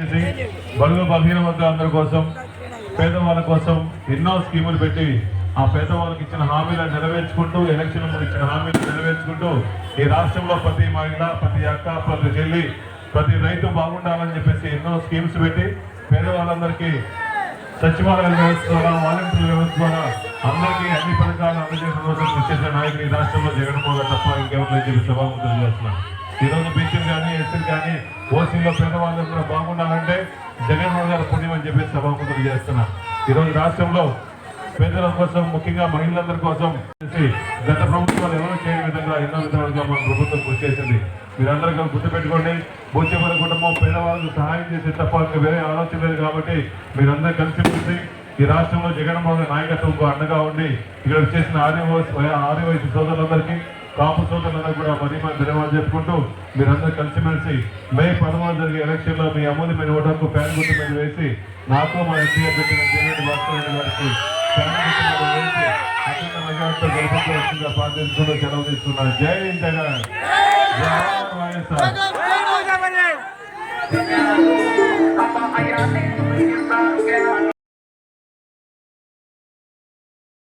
బరువు బడుగు బలహీన వర్గాలందరి కోసం పేదవాళ్ళ కోసం ఎన్నో స్కీములు పెట్టి ఆ పేదవాళ్ళకి ఇచ్చిన హామీలను నెరవేర్చుకుంటూ ఎలక్షన్ ముందు ఇచ్చిన హామీలను నెరవేర్చుకుంటూ ఈ రాష్ట్రంలో ప్రతి మహిళ ప్రతి అక్క ప్రతి చెల్లి ప్రతి రైతు బాగుండాలని చెప్పేసి ఎన్నో స్కీమ్స్ పెట్టి పేదవాళ్ళందరికీ సచివాలయాల వ్యవస్థ ద్వారా వాలంటీర్ వ్యవస్థ ద్వారా అందరికీ అన్ని పథకాలు అందజేసిన కోసం కృషి చేసిన నాయకులు ఈ రాష్ట్రంలో జగన్మోహన్ తప్ప ఇంకెవరు చెప్పి సభాముఖం చేస్తున్నారు ఈరోజు రోజు బీసీలు కానీ ఎస్సీలు కానీ ఓసీలో పేదవాళ్ళందరూ బాగుండాలంటే జగన్మోహన్ గారు పుణ్యం అని చెప్పి సభాపతులు చేస్తున్నా. ఈ రోజు రాష్ట్రంలో పేదల కోసం ముఖ్యంగా మహిళలందరి కోసం చేసి గత ప్రభుత్వాలు ఎవరు చేయని విధంగా ఎన్నో విధాలుగా మన ప్రభుత్వం కృషి చేసింది. మీరందరూ కూడా గుర్తుపెట్టుకోండి బుద్ధిపర కుటుంబం పేదవాళ్ళకు సహాయం చేసే తప్ప వేరే ఆలోచన లేదు కాబట్టి మీరందరూ కలిసి మెలిసి ఈ రాష్ట్రంలో జగన్మోహన్ నాయకత్వంకు అండగా ఉండి ఇక్కడ చేసిన ఆర్య ఆర్య వయసు సోదరులందరికీ కాపు సోదరులందరూ కూడా మరీ మరి ధన్యవాదాలు చెప్పుకుంటూ మీరందరూ కలిసిమెలిసి మే పదమూడు జరిగే ఎలక్షన్లో మీ అమూల్యమైన ఓటర్కు ఫ్యాన్ గుర్తు మీద వేసి నాకు మా ఎన్టీఆర్ పెట్టిన జగన్ భాస్కర్ రెడ్డి గారికి ఫ్యాన్ గుర్తు మీద వేసి అత్యంత మెజార్టీతో ప్రార్థించుకుంటూ సెలవు జై జగన్. జై వైఎస్ఆర్. జగన్.